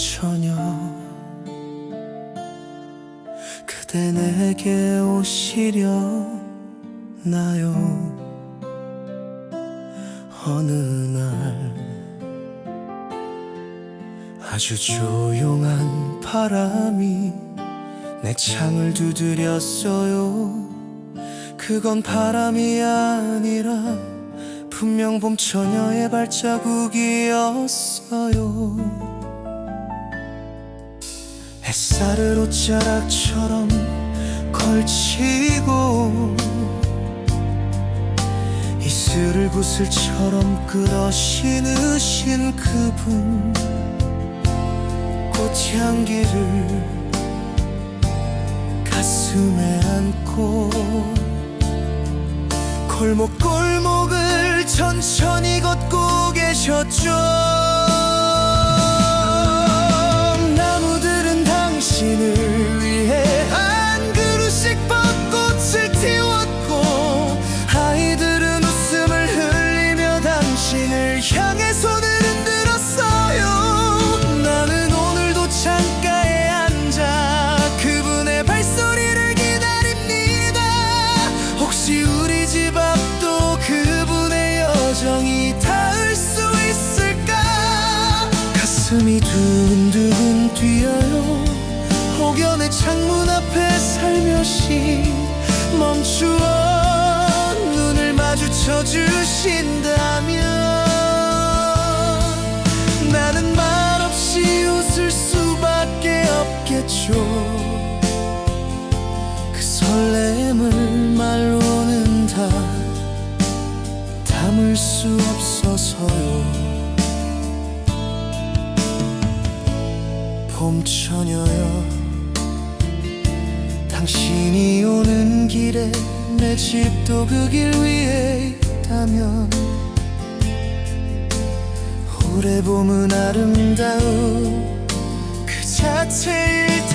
봄처녀 그대 내게 오시려나요? 어느 날 아주 조용한 바람이 내 창을 두드렸어요. 그건 바람이 아니라 분명 봄 처녀의 발자국이었어요 햇살을 옷자락처럼 걸치고 이슬을 구슬처럼 끌어 신으신 그분 꽃향기를 가슴에 안고 골목골목을 천천히 걷고 계셨죠 살며시 멈추어 눈을 마주쳐 주신다면 나는 말없이 웃을 수밖에 없겠죠. 그 설렘을 말로는 다 담을 수 없어서요. 봄 처녀여 당신이 오는 길에 내 집도 그 길 위에 있다면 올해 봄은 아름다운 그 자체의